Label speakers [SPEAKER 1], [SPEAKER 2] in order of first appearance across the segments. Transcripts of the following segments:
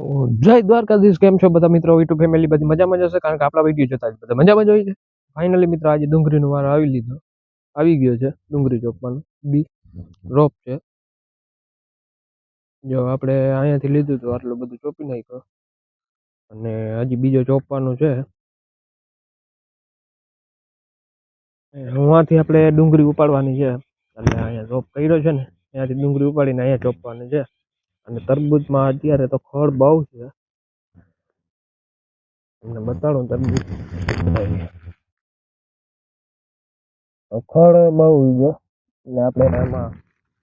[SPEAKER 1] જય દ્વારકાધીશ, કેમ છો બધા મિત્રો? યુટ્યુબ ફેમિલી બધી મજામાં મજા છે કારણ કે આપણા વીડિયો જોતા જ બધા મજા હોય છે. ફાઇનલી મિત્રો, આજે ડુંગળીનો વારો આવી લીધો. આવી ગયો છે ડુંગળી ચોપવાનો બી રોપ છે. જો આપણે અહીંયાથી લીધું હતું આટલું બધું ચોપી નાખ્યો. અને હજી બીજો ચોપવાનું છે. હુંથી આપણે ડુંગળી ઉપાડવાની છે. એટલે અહીંયા રોપ કર્યો છે ને, ત્યાંથી ડુંગળી ઉપાડીને અહીંયા ચોપવાની છે. અને તરબૂચમાં અત્યારે તો ખડ બહુ છે. તમને બતાડું તરબૂચ. ખડ બહુ ગયો એટલે આપણે એમાં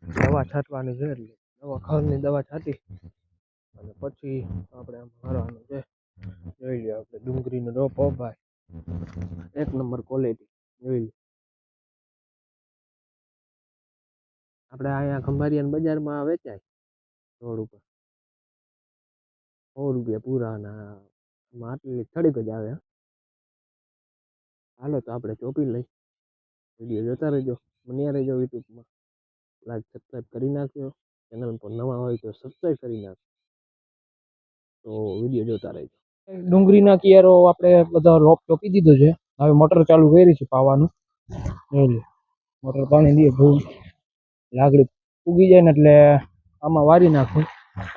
[SPEAKER 1] દવા છાંટવાની છે એટલે દવા ખડની દવા છાંટી અને પછી આપણે આમ મારવાનું છે. જોઈ લો આપણે ડુંગળીનો રોપ ભાઈ. એક નંબર ક્વોલિટી જોઈ લો આપણે અહીંયા ખંભારિયાન બજારમાં વેચાય. રોડ ઉપર. સો રૂપિયા પૂરાના એમાં આટલી થોડીક જ આવે હાલો તો આપણે ચોપી લઈ. વીડિયો જોતા રહેજો મને રહેજો યુટ્યુબમાં. લાઈક સબસ્ક્રાઈબ કરી નાખજો. ચેનલ પર નવા હોય તો સબસ્ક્રાઈબ કરી નાખજો. તો વીડિયો જોતા રહેજો. ડુંગળીના કિયારો આપણે બધા રોપ ચોપી દીધો છે. હવે મોટર ચાલુ કરી છે પાવાનું. મોટર પાણી દઈએ બહુ લાગડી ઉગી જાય ને એટલે આમાં વારી નાખું.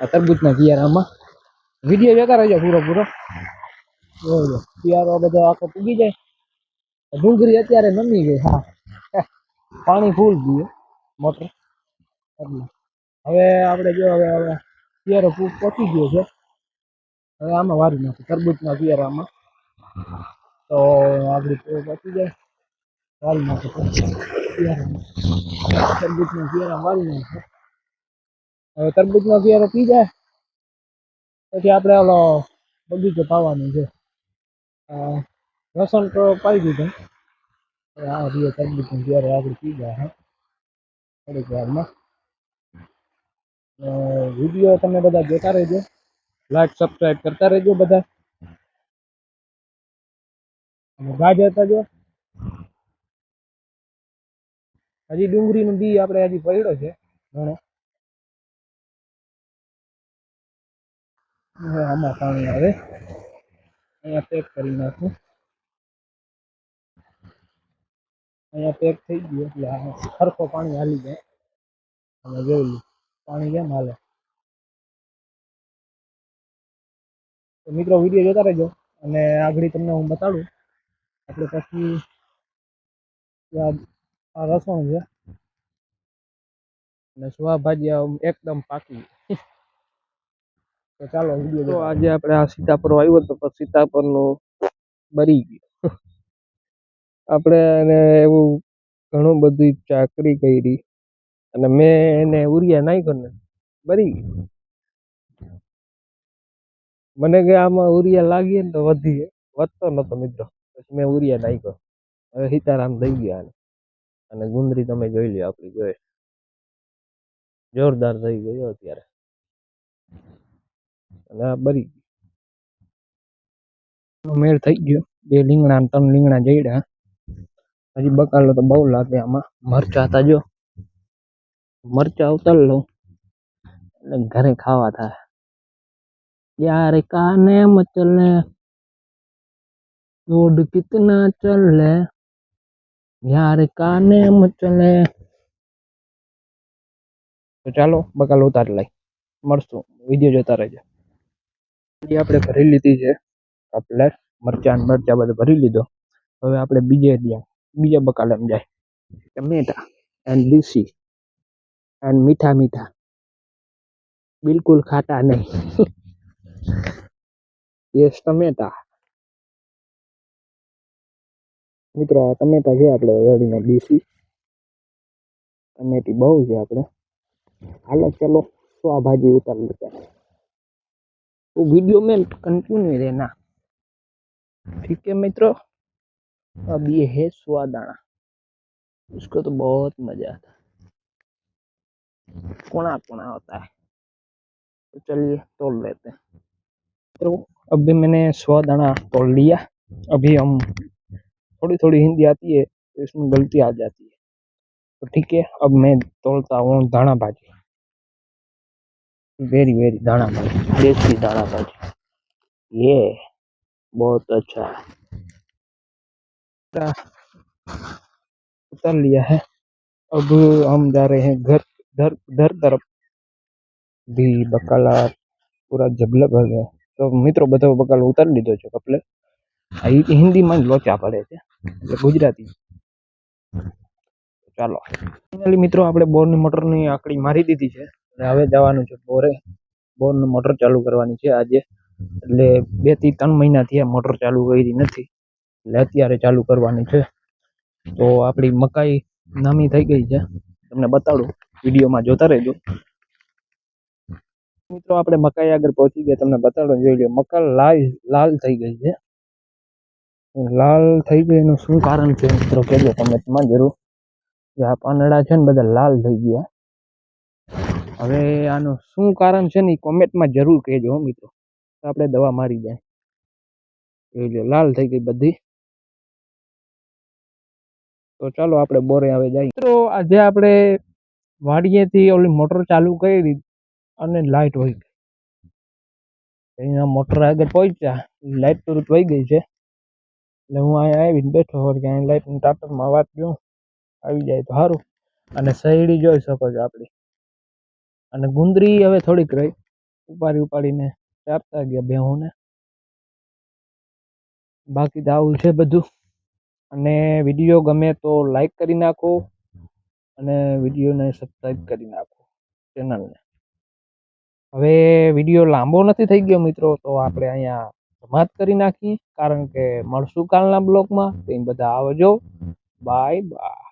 [SPEAKER 1] આ તરબૂચના કિયારામાં વીડિયો જોતા રહેજો પૂરો પૂરો. જોજો કિયારો બધો આખો ઉગી જાય. ડુંગળી અત્યારે નમી ગઈ, હા. પાણી ફૂલ ગયું, મોટર. એટલે હવે આપણે જો હવે હવે કિયારો પહોંચી ગયો છે. હવે આમાં વારી નાખું, તરબૂચના કિયારામાં તો આગળ પહોંચી જાય. વારી નાખું તરબૂચના પિયારા વારી નાખું. હવે તરબૂચનો કિયારો પી જાય, પછી આપણે ઓલો બગીચો પાવાનું છે. લસણ તો પાઈ દીધું. હવે આ રીએ તરબૂચનો કિયારો આગળ પી જાય, હા. થોડીક વારમાં. વીડિયો તમે બધા જોતા રહેજો. લાઈક સબસ્ક્રાઈબ કરતા રહેજો બધા. અને ગાજર તો જો. હજી ડુંગળીનું બી આપણે હજી પડ્યો છે, ઘણો. આમાં પાણી આવે. અહીંયા પેક કરી નાખું. અહીંયા પેક થઈ ગયું એટલે આ સરખો પાણી હાલી જાય. અને જોઈ લો, પાણી કેમ હાલે? તો મિત્રો વીડિયો જોતા રહેજો અને આગળ તમને હું બતાડું. આપણે પછી આ રસણ છે. અને સ્વાભાજી આમ એકદમ પાકી. તો ચાલો તો આજે આપણે આ સીતાપર આવ્યો તો પછી નો બરી ગયો. આપણે એને એવું ઘણું બધું ચાકરી કરી અને મેં એને ઉરિયા નાખ્યો ને બરી ગયો મને કે આમાં ઉરિયા લાગીએ ને તો વધી વધતો નતો મિત્રો. પછી મેં ઉરિયા નાખ્યો. હવે સીતારામ થઈ ગયા અને ગુંદરી તમે જોઈ લો આપણી જોઈ જોરદાર થઈ ગયો અત્યારે. અને આ બરી ગયું મેળ થઈ ગયો બે લીંગણા ને ત્રણ લીંગણા જઈડ્યા હજી બકાલો તો બહુ લાગે આમાં મરચા હતા જો મરચા ઉતાર લઉં એટલે ઘરે ખાવા થાય यार काने मचले रोड कितना चले यार काने मचले તો ચાલો બકાલ ઉતાર લઈ મળશું વિડીયો જોતા રહેજો ડુંગળી આપણે ભરી લીધી છે. કપલેસ મરચાં મરચાં બધું ભરી લીધો. હવે આપણે બીજે ત્યાં બીજા બકાલામ જાય. ટમેટા એન્ડ દેશી એન્ડ મીઠા મીઠા. બિલકુલ ખાટા નહીં. યસ ટમેટા. મિત્રો, આ ટમેટા છે આપણે રેડીના દેશી. ટમેટી બહુ છે આપણે. હાલો, ચલો, શું આ ભાજી ઉતારી લેતા. तो वीडियो में कंटिन्यू रहना। ठीक है मित्रों? अब ये है स्वादाना उसको तो बहुत मज़ा आता कोना कोना होता है। तो चलिए तोड़ लेते हैं। तो अभी मैंने सौ दाना तोड़ लिया। अभी हम थोड़ी थोड़ी हिंदी आती है तो इसमें गलती आ जाती है। तो ठीक है, अब मैं तोड़ता हूँ दाना भाजी। वेरी वेरी दाना भाजी देसी दाना भाजी ये बहुत अच्छा है पूरा उतर लिया है अब हम जा रहे हैं घर घर घर तरफ भी बकाला पूरा जबलक हो गया તો મિત્રો બધો બકાલો ઉતારી લીધો છે કપલે આ હિ- હિન્દીમાં જ લોચા પડે છે એટલે ગુજરાતી ચાલો ફાઇનલી મિત્રો આપણે બોરની મોટરની આકડી મારી દીધી છે અને હવે જવાનું છે બોરે. બોરનું મોટર ચાલુ કરવાની છે આજે. એટલે બેથી ત્રણ મહિના આ મોટર ચાલુ કરી નથી. એટલે અત્યારે ચાલુ કરવાની છે. તો આપણી મકાઈ નામી થઈ ગઈ છે. તમને બતાડું. વિડીયોમાં જોતા રહેજો. મિત્રો, આપણે મકાઈ આગળ પહોંચી ગયા. તમને બતાડો, જોઈ લો મકા લાલ લાલ થઈ ગઈ છે. લાલ થઈ ગઈ એનું શું કારણ છે? મિત્રો, કહેજો. તમે તમારે જરૂર. આ પાંદડા છે ને, બધા લાલ થઈ ગયા. હવે આનું શું કારણ છે ને એ કોમેન્ટમાં જરૂર કહેજો હો મિત્રો. આપણે દવા મારી જાય. એટલે લાલ થઈ ગઈ બધી. તો ચાલો આપણે બોરે હવે જઈએ મિત્રો, આજે આપણે વાડીએથી ઓલી મોટર ચાલુ કરી અને લાઇટ વહી ગઈ. અહીંયા મોટર આગળ પહોંચ્યા. લાઇટ તુરંત વહી ગઈ છે. એટલે હું અહીંયા આવીને બેઠો હોય કે અહીં લાઇટની ટાપરમાં વાત જોઉં. આવી જાય તો સારું. અને શેરડી જોઈ શકો છો આપણી. અને ગુંદરી હવે થોડીક રહી. ઉપાડી ઉપાડીને આપતા ગયા બેહુને બાકી તો આવું છે બધું. અને વીડિયો ગમે તો લાઈક કરી નાખો અને વિડીયોને સબસ્ક્રાઈબ કરી નાખો ચેનલને હવે વીડિયો લાંબો નથી થઈ ગયો મિત્રો, તો આપણે અહીંયા સમાપ્ત કરી નાખીએ. કારણ કે મળશું કાલના બ્લોગમાં. તો બધા આવજો. Bye bye